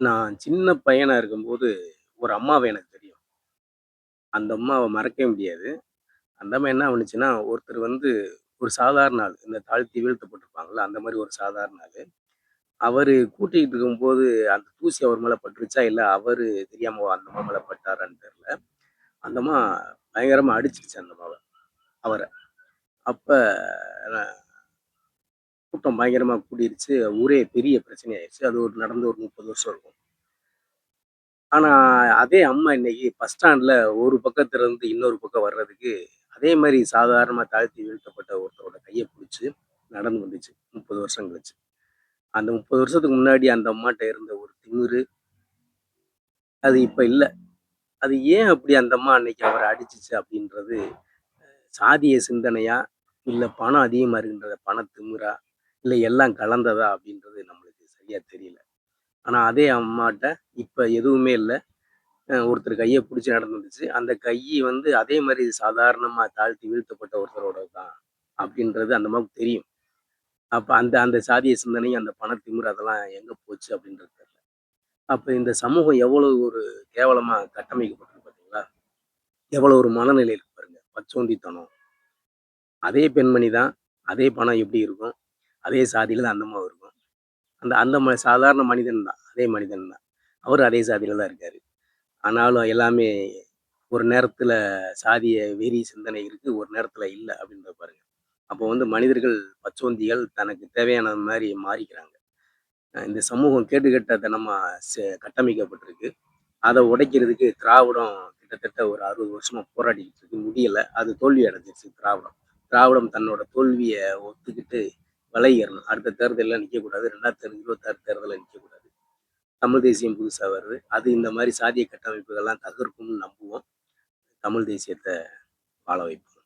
நான் சின்ன பையனா இருக்கும்போது, ஒரு அம்மாவ எனக்கு தெரியும். அந்த அம்மாவ மறக்கவே முடியாது. அந்த அம்மா என்ன பண்ணுச்சுன்னா, ஒருத்தர் வந்து ஒரு சாதாரண ஆள். இந்த தாழ்த்தி வீழ்த்தப்பட்டிருப்பாங்கல்ல, அந்த மாரி ஒரு சாதாரண ஆளு. அவரு கூட்டிட்டு இருக்கும்போது, அந்த தூசி அவர் மேல பட்டுருச்சா, இல்ல அவரு தெரியாம அந்த அம்மா மேல பட்டாரான்னு தெரியல. அந்த அம்மா பயங்கரமா அடிச்சிருச்சு அந்த அம்மாவ, அவர. அப்ப கூட்டம் பயங்கரமா கூடிருச்சு. ஊரே பெரிய பிரச்சனை ஆயிடுச்சு அது ஒரு நடந்து ஒரு 30 வருஷம் இருக்கும். ஆனா, அதே அம்மா இன்னைக்கு பஸ் ஸ்டாண்ட்ல ஒரு பக்கத்துல இருந்து இன்னொரு பக்கம் வர்றதுக்கு, அதே மாதிரி சாதாரணமாக தாழ்த்தி வீழ்த்தப்பட்ட ஒருத்தரோட கையை பிடிச்சி நடந்து வந்துச்சு. 30 வருஷம் கழிச்சு. அந்த 30 வருஷத்துக்கு முன்னாடி அந்த அம்மாட்ட இருந்த ஒரு திமிரு, அது இப்போ இல்லை அது ஏன் அப்படி அந்த அம்மா அன்னைக்கு அவரை அடிச்சுச்சு அப்படின்றது, சாதிய சிந்தனையா? இல்லை பணம் அதிகமாக அதிகமா பண பணத்திமிரா? இல்லை எல்லாம் கலந்ததா? அப்படின்றது நம்மளுக்கு சரியாக தெரியல. ஆனால் அதே அம்மாட்ட இப்போ எதுவுமே இல்லை ஒருத்தர் கையை பிடிச்சி நடந்துருந்துச்சு அந்த கை வந்து அதே மாதிரி சாதாரணமாக தாழ்த்தி வீழ்த்தப்பட்ட ஒருத்தரோட தான். அப்படின்றது அந்த மாதிரி தெரியும். அப்போ அந்த அந்த சாதிய சிந்தனை, அந்த பணத்திமிரு அதெல்லாம் எங்கே போச்சு அப்படின்றது தெரியல. அப்போ இந்த சமூகம் எவ்வளவு ஒரு கேவலமாக கட்டமைக்கப்பட்டிருக்கு பார்த்தீங்களா? எவ்வளோ ஒரு மனநிலை இருக்கு பாருங்க. பச்சோந்தித்தனம். அதே பெண்மணி தான். அதே பணம் எப்படி இருக்கும்? அதே சாதியில தான் அந்தம்மா இருக்கும். அந்த அந்த ம சாதாரண மனிதன் தான். அதே மனிதன் தான். அவரும் அதே சாதியில தான் இருக்கார் ஆனாலும் எல்லாமே ஒரு நேரத்தில் சாதிய வெறி சிந்தனை இருக்கு. ஒரு நேரத்தில் இல்லை அப்படின்றத பாருங்க. அப்போ வந்து மனிதர்கள் பச்சோந்திகள் தனக்கு தேவையானது மாதிரி மாறிக்கிறாங்க. இந்த சமூகம் கேடுகெட்டத்தனமா செ கட்டமைக்கப்பட்டிருக்கு. அதை உடைக்கிறதுக்கு திராவிடம் கிட்டத்தட்ட ஒரு 60 வருஷமா போராடிக்கிட்டு இருக்கு. முடியல. அது தோல்வி அடைஞ்சிருச்சு திராவிடம். திராவிடம் தன்னோட தோல்வியை ஒத்துக்கிட்டு வலை ஏறணும் அடுத்த தேர்தலில் தேர்தல்ல நிக்கக்கூடாது. 2026 தேர்தல்ல நிக்கக்கூடாது. தமிழ் தேசியம் புதுசாக வருது. அது இந்த மாதிரி சாதிய கட்டமைப்புகள்லாம் தகர்க்கும்னு நம்புவோம். தமிழ் தேசியத்தை வாழ வைப்போம்.